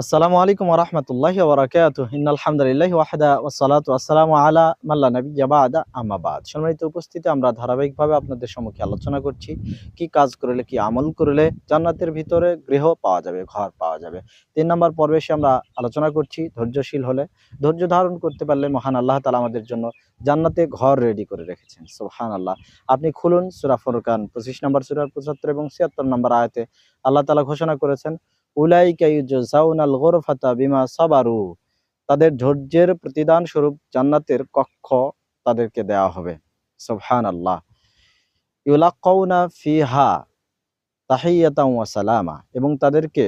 আসসালামু আলাইকুম রহমতুল্লাহ ওবরাকাত আলহামদুলিল্লাহ ওয়াহদা ওসালাত আসসালামু আলা মাল্লা নবী জাবাদা আমাবাদ সম্মানিত উপস্থিতি, আমরা ধারাবাহিকভাবে আপনাদের সম্মুখে আলোচনা করছি, কি কাজ করলে, কি আমল করলে জান্নাতের ভিতরে গৃহ পাওয়া যাবে, ঘর পাওয়া যাবে। তিন নম্বর পর্বে এসে আমরা আলোচনা করছি, ধৈর্যশীল হলে, ধৈর্য ধারণ করতে পারলে মহান আল্লাহ তালা আমাদের জন্য জান্নাতে ঘর রেডি করে রেখেছেন। সোহান আল্লাহ আপনি খুলুন, সুরা ফরকান পঁচিশ নম্বর সুরার পঁচাত্তর এবং ছিয়াত্তর নম্বর আয়তে আল্লাহ তালা ঘোষণা করেছেন বিমা সাবারু। তাদের ধৈর্যের প্রতিদান স্বরূপ জান্নাতের কক্ষ তাদেরকে দেওয়া হবে। সুবহান আল্লাহ ইউলাকাউনা ফিহা তাহিয়াতাম ওয়া সালামা। এবং তাদেরকে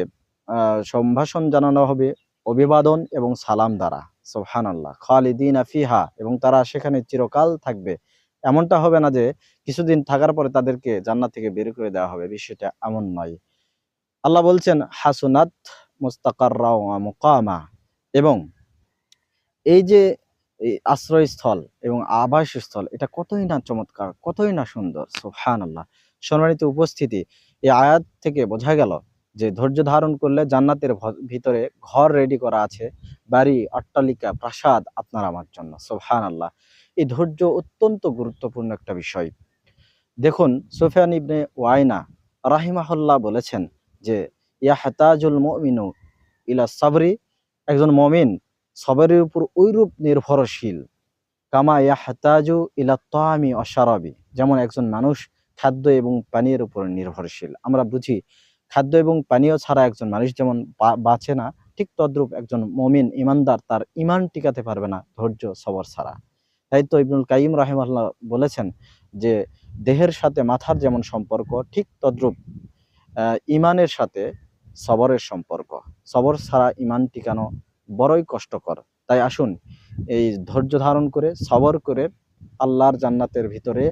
সম্ভাষণ জানানো হবে, অভিবাদন এবং সালাম দ্বারা। সোহান আল্লাহ খালিদিনা ফিহা। এবং তারা সেখানে চিরকাল থাকবে। এমনটা হবে না যে, কিছুদিন থাকার পরে তাদেরকে জান্নাত থেকে বের করে দেওয়া হবে। বিষয়টা এমন নয়। আল্লাহ বলছেন, হাসুনাত মুস্তাকাররা ওয়া মুকামা। এবং এই যে আশ্রয়স্থল এবং আবাসস্থল, এটা কতই না চমৎকার, কতই না সুন্দর সুবহান আল্লাহ সম্মানিত উপস্থিতি, এই আয়াত থেকে বোঝা গেল যে ধৈর্য ধারণ করলে জান্নাতের ভিতরে ঘর রেডি করা আছে, বাড়ি, অট্টালিকা, প্রাসাদ আপনার আমার জন্য সুবহান আল্লাহ এই ধৈর্য অত্যন্ত গুরুত্বপূর্ণ একটা বিষয়। দেখুন, সোফিয়ান ইবনে ওয়াইনা রাহিমাহুল্লাহ বলেছেন যে, ইয়াহতাজুল মুমিনু ইলা সাবরি একজন মমিন সবরের উপর ওইরূপ নির্ভরশীল। কামা ইয়াহতাজু ইলা তামি অশারাবি যেমন একজন মানুষ খাদ্য এবং পানীয়ের উপর নির্ভরশীল। আমরা বুঝি, খাদ্য এবং পানীয় ছাড়া একজন মানুষ যেমন বাঁচে না, ঠিক তদ্রূপ একজন মমিন ইমানদার তার ইমান টিকাতে পারবে না ধৈর্য, সবর ছাড়া। তাই তো ইবনুল কাইম রাহিমাল্লাহ বলেছেন যে, দেহের সাথে মাথার যেমন সম্পর্ক, ঠিক তদ্রূপ ইমানের সাথে সবরের সম্পর্ক। সবর ছাড়া ইমান টিকানো বড়ই কষ্টকর। তাই আসুন, এই ধৈর্য ধারণ করে, সবর করে আল্লাহর জান্নাতের ভিতরে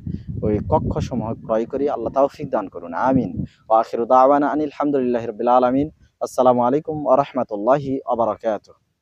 ওই কক্ষসমূহ ক্রয় করি। আল্লাহ তাওফিক দান করুন। আমিন। ও আখির দাওয়ানা আনিল হামদুলিল্লাহ রবিল আলমিন। আসসালামু আলাইকুম আ রহমতুল্লাহি আবরাকাতুহ